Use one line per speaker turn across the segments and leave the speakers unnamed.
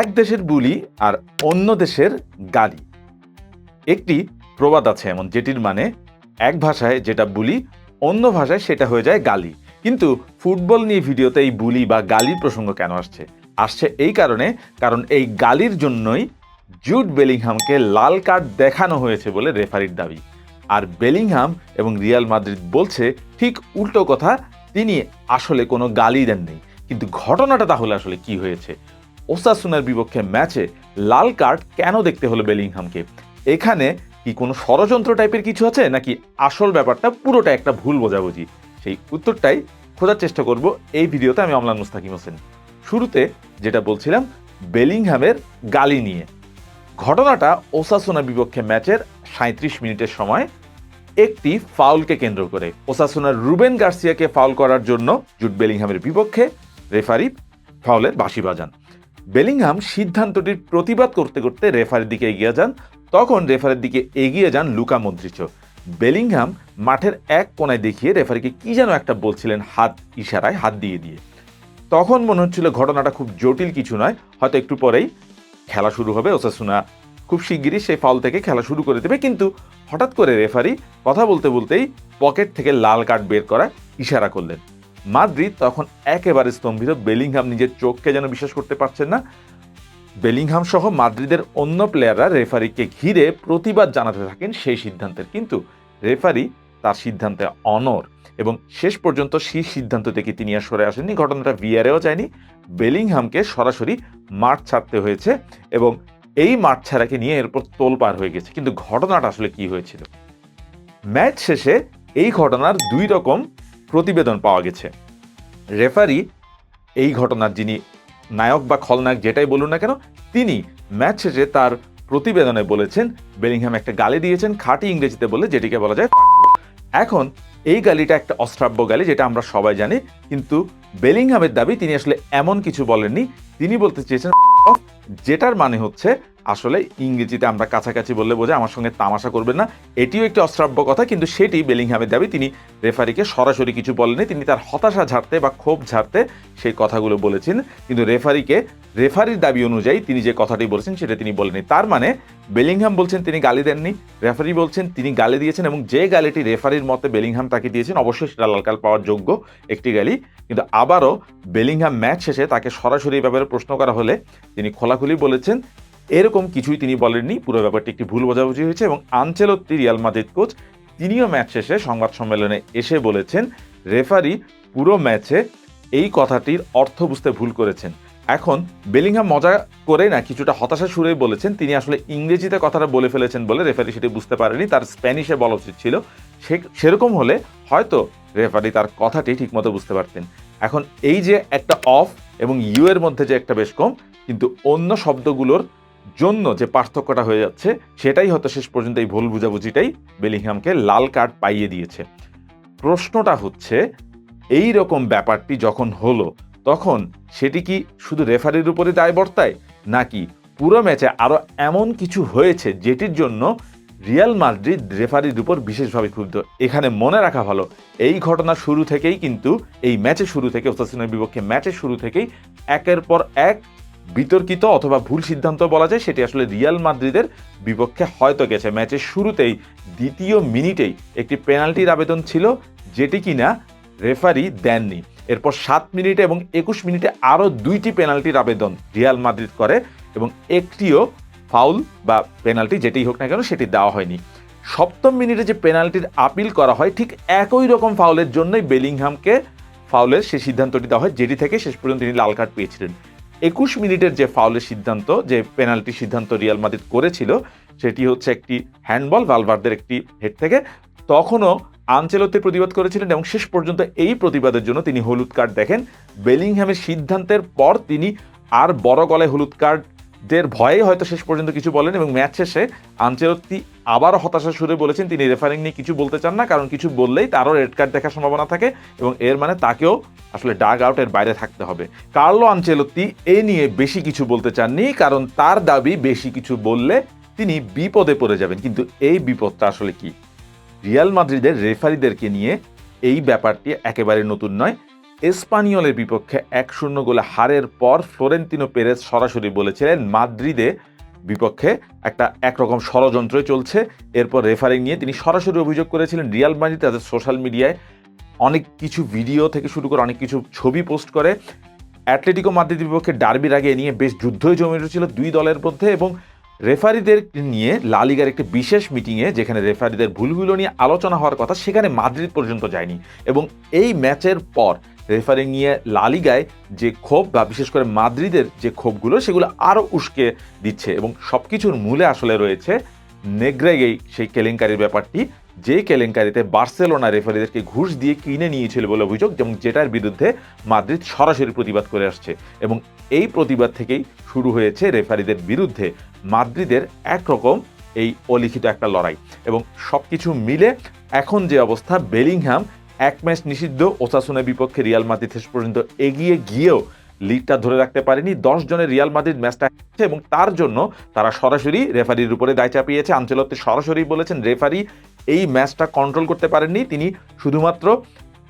এক দেশের বুলি আর অন্য দেশের গালি। একটি প্রবাদ আছে এমন, যেটির মানে এক ভাষায় যেটা বুলি, অন্য ভাষায় সেটা হয়ে যায় গালি। কিন্তু ফুটবল নিয়ে ভিডিওতে এই বুলি বা গালির প্রসঙ্গ কেন আসছে? আসছে এই কারণে, কারণ এই গালির জন্যই জুড বেলিংহামকে লাল কার্ড দেখানো হয়েছে বলে রেফারির দাবি। আর বেলিংহাম এবং রিয়াল মাদ্রিদ বলছে, ঠিক উল্টো কথা, তিনি আসলে কোনো গালি দেননি। কিন্তু ঘটনাটা তাহলে আসলে কি হয়েছে? ওসাসুনার বিপক্ষে ম্যাচে লাল কার্ড কেন দেখতে হলো বেলিংহামকে? এখানে কি কোনো ষড়যন্ত্র টাইপের কিছু আছে, নাকি আসল ব্যাপারটা পুরোটা একটা ভুল বোঝাবুঝি? সেই উত্তরটাই খোঁজার চেষ্টা করব এই ভিডিওতে আমি অমলান মুস্তাকিম হোসেন। শুরুতে যেটা বলছিলাম, বেলিংহামের গালি নিয়ে। ঘটনাটা ওসাসুনা বিপক্ষে ম্যাচের সাঁত্রিশ মিনিটের সময় একটি ফাউলকে কেন্দ্র করে। ওসাসুনার রুবেন গার্সিয়াকে ফাউল করার জন্য জুট বেলিংহামের বিপক্ষে রেফারি ফাউলের বাঁশি বাজান। বেলিংহাম সিদ্ধান্তটির প্রতিবাদ করতে করতে রেফারির দিকে এগিয়ে যান, তখন রেফারির দিকে এগিয়ে যান লুকা মন্ত্রিচ বেলিংহাম মাঠের এক কোনায় দেখিয়ে রেফারিকে কি যেন একটা বলছিলেন হাত ইশারায় হাত দিয়ে দিয়ে। তখন মনে হচ্ছিল ঘটনাটা খুব জটিল কিছু নয়, হয়তো একটু পরেই খেলা শুরু হবে, ওসাসুনা খুব শিগগিরই সেই ফাউল থেকে খেলা শুরু করে দেবে, কিন্তু হঠাৎ করে রেফারি কথা বলতে বলতেই পকেট থেকে লাল কার্ড বের করা ইশারা করলেন। মাদ্রিদ তখন একেবারে স্তম্ভিত। বেলিংহাম নিজের চোখকে যেন বিশ্বাস করতে পারছেন না। বেলিংহাম সহ মাদ্রিদের অন্য প্লেয়াররা রেফারিকে ঘিরে প্রতিবাদ জানাতে থাকেন সেই সিদ্ধান্তের। কিন্তু রেফারি তার সিদ্ধান্তে অনর এবং শেষ পর্যন্ত সেই সিদ্ধান্ত থেকে তিনি আর সরে আসেননি। ঘটনাটা ভিআরেও যায়নি। বেলিংহামকে সরাসরি মাঠ ছাড়তে হয়েছে এবং এই মাঠ ছাড়াকে নিয়ে এরপর তোলপার হয়ে গেছে। কিন্তু ঘটনাটা আসলে কি হয়েছিল? ম্যাচ শেষে এই ঘটনার দুই রকম প্রতিবেদন পাওয়া গেছে। রেফারি, এই ঘটনার যিনি নায়ক বা খলনায়ক যেটাই বলুন না কেন, তিনি ম্যাচ শেষে তার প্রতিবেদনে বলেছেন, বেলিংহাম একটা গালি দিয়েছেন খাঁটি ইংরেজিতে বলে, যেটিকে বলা যায় এখন এই গালিটা একটা অশ্রাব্য গালি, যেটা আমরা সবাই জানি, কিন্তু বেলিংহামের দাবি তিনি আসলে এমন কিছু বলেননি। তিনি বলতে চেয়েছেন যেটার মানে হচ্ছে আসলে ইংরেজিতে আমরা কাছাকাছি বললে বোঝে আমার সঙ্গে তামাশা করবেন না। এটিও একটি অশ্রাব্য কথা, কিন্তু সেটি বেলিংহামের দাবি। তিনি রেফারিকে সরাসরি কিছু বলেননি, তিনি তার হতাশা ঝাড়তে বা ক্ষোভ ঝাড়তে সেই কথাগুলো বলেছেন। কিন্তু রেফারিকে, রেফারির দাবি অনুযায়ী তিনি যে কথাটি বলেছেন, সেটা তিনি বলেননি। তার মানে বেলিংহাম বলছেন তিনি গালি দেননি, রেফারি বলছেন তিনি গালি দিয়েছেন এবং যে গালিটি রেফারির মতে বেলিংহাম তাকে দিয়েছেন, অবশ্যই সেটা লাল কার্ড পাওয়ার যোগ্য একটি গালি। কিন্তু আবারও বেলিংহাম ম্যাচ শেষে তাকে সরাসরি ব্যাপারে প্রশ্ন করা হলে তিনি খোলাখুলি বলেছেন এরকম কিছুই তিনি বলেননি। পুরো ব্যাপারটি একটি ভুল বোঝাবুঝি হয়েছে এবং আনচেলত্তি রিয়াল মাদ্রিদ কোচ, তিনিও ম্যাচ শেষে সংবাদ সম্মেলনে এসে বলেছেন, রেফারি পুরো ম্যাচে এই কথাটির অর্থ বুঝতে ভুল করেছেন। এখন বেলিংহাম মজা করে না কিছুটা হতাশা সুরে বলেছেন, তিনি আসলে ইংরেজিতে কথাটা বলে ফেলেছেন বলে রেফারি সেটি বুঝতে পারেনি। তার স্প্যানিশে বলা উচিত ছিল। সে, সেরকম হলে হয়তো রেফারি তার কথাটি ঠিকমতো বুঝতে পারতেন। এখন এই যে একটা অফ এবং ইউ এর মধ্যে যে একটা বেশ কম, কিন্তু অন্য শব্দগুলোর জন্য যে পার্থক্যটা হয়ে যাচ্ছে, সেটাই হয়তো শেষ পর্যন্ত এই ভুল বুঝাবুঝিটাই বেলিংহামকে লাল কার্ড পাইয়ে দিয়েছে। প্রশ্নটা হচ্ছে, এই রকম ব্যাপারটি যখন হলো, তখন সেটি কি শুধু রেফারির উপরে দায় বর্তায়, নাকি পুরো ম্যাচে আরও এমন কিছু হয়েছে যেটির জন্য রিয়াল মাদ্রিদ রেফারির উপর বিশেষভাবে ক্ষুব্ধ? এখানে মনে রাখা ভালো, এই ঘটনা শুরু থেকেই কিন্তু, এই ম্যাচের শুরু থেকে ওস্তাসিনের বিপক্ষে ম্যাচের শুরু থেকেই একের পর এক বিতর্কিত অথবা ভুল সিদ্ধান্ত বলা যায়, সেটি আসলে রিয়াল মাদ্রিদের বিপক্ষে হয়তো গেছে। ম্যাচের শুরুতেই দ্বিতীয় মিনিটেই একটি পেনাল্টির আবেদন ছিল, যেটি কিনা রেফারি দেননি। এরপর সাত মিনিটে এবং একুশ মিনিটে আরও দুইটি পেনাল্টির আবেদন রিয়াল মাদ্রিদ করে এবং একটিও ফাউল বা পেনাল্টি যেটি হোক না কেন, সেটি দেওয়া হয়নি। সপ্তম মিনিটে যে পেনাল্টির আপিল করা হয়, ঠিক একই রকম ফাউলের জন্যই বেলিংহামকে ফাউলের সে সিদ্ধান্তটি দেওয়া হয়, যেটি থেকে শেষ পর্যন্ত তিনি লাল কার্ড পেয়েছিলেন। একুশ মিনিটের যে ফাউলের সিদ্ধান্ত, যে পেনাল্টি সিদ্ধান্ত রিয়াল মাদ্রিদ করেছিল, সেটি হচ্ছে একটি হ্যান্ডবল, ভালভারদের একটি হেড থেকে। তখনও আনচেলতে প্রতিবাদ করেছিলেন এবং শেষ পর্যন্ত এই প্রতিবাদের জন্য তিনি হলুদ কার্ড দেখেন। বেলিংহ্যামের সিদ্ধান্তের পর তিনি আর বড় গলায় হলুদ কার্ডের ভয়ে হয়তো শেষ পর্যন্ত কিছু বলেন এবং ম্যাচ শেষে আনচেলত্তি আবার হতাশা সুরে বলেছেন। তিনি রেফারিং নিয়ে কিছু বলতে চান না, কারণ কিছু বললেই তারও রেড কার্ড দেখার সম্ভাবনা থাকে এবং এর মানে তাকেও আসলে ডাগ আউটের বাইরে থাকতে হবে। কার্লো আনচেলত্তি এ নিয়ে বেশি কিছু বলতে চাননি, কারণ তার দাবি বেশি কিছু বললে তিনি বিপদে পড়ে যাবেন। কিন্তু এই বিপদটা আসলে কি? রিয়াল মাদ্রিদের রেফারিদেরকে নিয়ে এই ব্যাপারটি একেবারে নতুন নয়। এসপানিওলের বিপক্ষে এক শূন্য গোলে হারের পর ফ্লোরেন্তিনো পেরেজ সরাসরি বলেছিলেন মাদ্রিদে বিপক্ষে একটা একরকম ষড়যন্ত্র চলছে। এরপর রেফারিং নিয়ে তিনি সরাসরি অভিযোগ করেছিলেন, রিয়াল মাদ্রিদ তাদের সোশ্যাল মিডিয়ায় অনেক কিছু ভিডিও থেকে শুরু করে অনেক কিছু ছবি পোস্ট করে। অ্যাটলেটিকো মাদ্রিদের বিপক্ষে ডার্বির আগে নিয়ে বেশ যুদ্ধই জমে উঠেছিল দুই দলের মধ্যে এবং রেফারিদের নিয়ে লালিগার একটি বিশেষ মিটিংয়ে যেখানে রেফারিদের ভুলগুলো নিয়ে আলোচনা হওয়ার কথা সেখানে মাদ্রিদ পর্যন্ত যায়নি। এবং এই ম্যাচের পর রেফারিং নিয়ে লালিগায় যে ক্ষোভ বা বিশেষ করে মাদ্রিদের যে ক্ষোভগুলো, সেগুলো আরও উস্কে দিচ্ছে এবং সব কিছুর মূলে আসলে রয়েছে নেগ্রেগেই সেই কেলেঙ্কারির ব্যাপারটি। যে কেলেঙ্কারিতে বার্সেলোনা রেফারিদেরকে ঘুষ দিয়ে কিনে নিয়েছিল বলে অভিযোগ এবং যেটার বিরুদ্ধে মাদ্রিদ সরাসরি প্রতিবাদ করে আসছে এবং এই প্রতিবাদ থেকেই শুরু হয়েছে রেফারিদের বিরুদ্ধে মাদ্রিদের একরকম এই অলিখিত একটা লড়াই। এবং সব কিছু মিলে এখন যে অবস্থা বেলিংহ্যাম এক ম্যাচ নিষিদ্ধ, ওসাসুনের বিপক্ষে রিয়াল মাদ্রিদ শেষ পর্যন্ত এগিয়ে গিয়েও লিডটা ধরে রাখতে পারেনি। দশ জনের রিয়াল মাদ্রিদ ম্যাচটা এবং তার জন্য তারা সরাসরি রেফারির উপরে দায় চাপিয়েছে। আঞ্চলত্তে সরাসরি বলেছেন, রেফারি এই ম্যাচটা কন্ট্রোল করতে পারেননি। তিনি শুধুমাত্র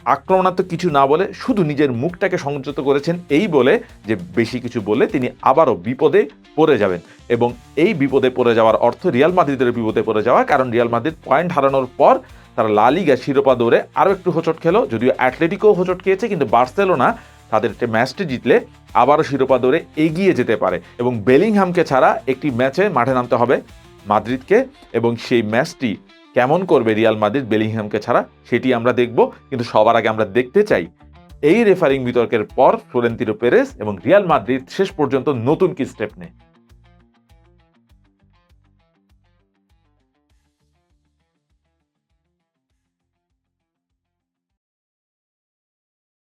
আক্রমণাত্মক কিছু না বলে শুধু নিজের মুখটাকে সংযত করেছেন। এই বলে যে বেশি কিছু বলে তিনি আবারও বিপদে পড়ে যাবেন। এবং এই বিপদে পড়ে যাওয়ার অর্থ রিয়াল মাদ্রিদের বিপদে পড়ে যাওয়া কারণ রিয়াল মাদ্রিদ পয়েন্ট হারানোর পর তারা লালিগা শিরোপা দৌড়ে আরও একটু হোঁচট খেলো, যদিও অ্যাটলেটিকও হোঁচট খেয়েছে, কিন্তু বার্সেলোনা তাদের ম্যাচটি জিতলে আবারও শিরোপা দৌড়ে এগিয়ে যেতে পারে। এবং বেলিংহামকে ছাড়া একটি ম্যাচে মাঠে নামতে হবে মাদ্রিদকে, এবং সেই ম্যাচটি কেমন করবে রিয়াল মাদ্রিদ বেলিংহামকে ছাড়া, সেটি আমরা দেখব, কিন্তু সবার আগে আমরা দেখতে চাই এই রেফারিং বিতর্কের পর ফ্লোরেন্তিনো পেরেস এবং রিয়াল মাদ্রিদ শেষ পর্যন্ত নতুন কি স্টেপ নেয়।